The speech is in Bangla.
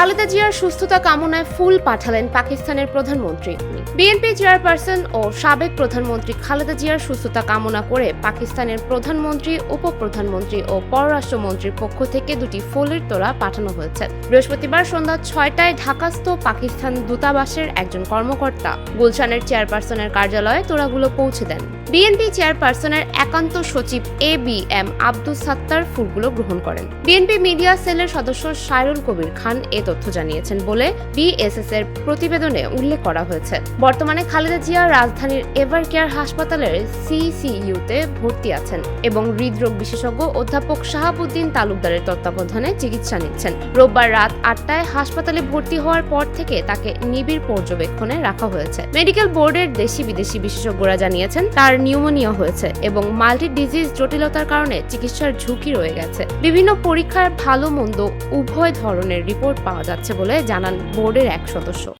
খালেদা জিয়ার সুস্থতা কামনায় ফুল পাঠালেন পাকিস্তানের প্রধানমন্ত্রী। বিএনপি চেয়ারপারসন ও সাবেক প্রধানমন্ত্রী খালেদা জিয়ার সুস্থতা কামনা করে পাকিস্তানের প্রধানমন্ত্রী, উপপ্রধানমন্ত্রী ও পররাষ্ট্রমন্ত্রীর পক্ষ থেকে দুটি ফুলের তোড়া পাঠানো হয়েছে। বৃহস্পতিবার সন্ধ্যা ছয়টায় ঢাকাস্থ পাকিস্তান দূতাবাসের একজন কর্মকর্তা গুলশানের চেয়ারপারসনের কার্যালয়ে তোড়াগুলো পৌঁছে দেন। বিএনপি চেয়ারপারসনের একান্ত সচিব A B M Abdul Sattar ফুলগুলো গ্রহণ করেন। বিএনপি মিডিয়া সেলের সদস্য সাইরুল কবির খান এ তথ্য জানিয়েছেন বলে বিএসএস এর প্রতিবেদনে উল্লেখ করা হয়েছে। বর্তমানে খালেদা জিয়া রাজধানীর এভার কেয়ার হাসপাতালের সিসিইউতে ভর্তি আছেন এবং হৃদরোগ বিশেষজ্ঞ অধ্যাপক শাহাবুদ্দিন তালুকদারের তত্ত্বাবধানে চিকিৎসা নিচ্ছেন। রোববার রাত আটটায় হাসপাতালে ভর্তি হওয়ার পর থেকে তাকে নিবিড় পর্যবেক্ষণে রাখা হয়েছে। মেডিকেল বোর্ডের দেশি বিদেশি বিশেষজ্ঞরা জানিয়েছেন, তার নিউমোনিয়া হয়েছে এবং মাল্টি ডিজিজ জটিলতার কারণে চিকিৎসার ঝুঁকি রয়ে গেছে। বিভিন্ন পরীক্ষার ভালো মন্দ উভয় ধরনের রিপোর্ট পাওয়া যাচ্ছে বলে জানান বোর্ডের এক সদস্য।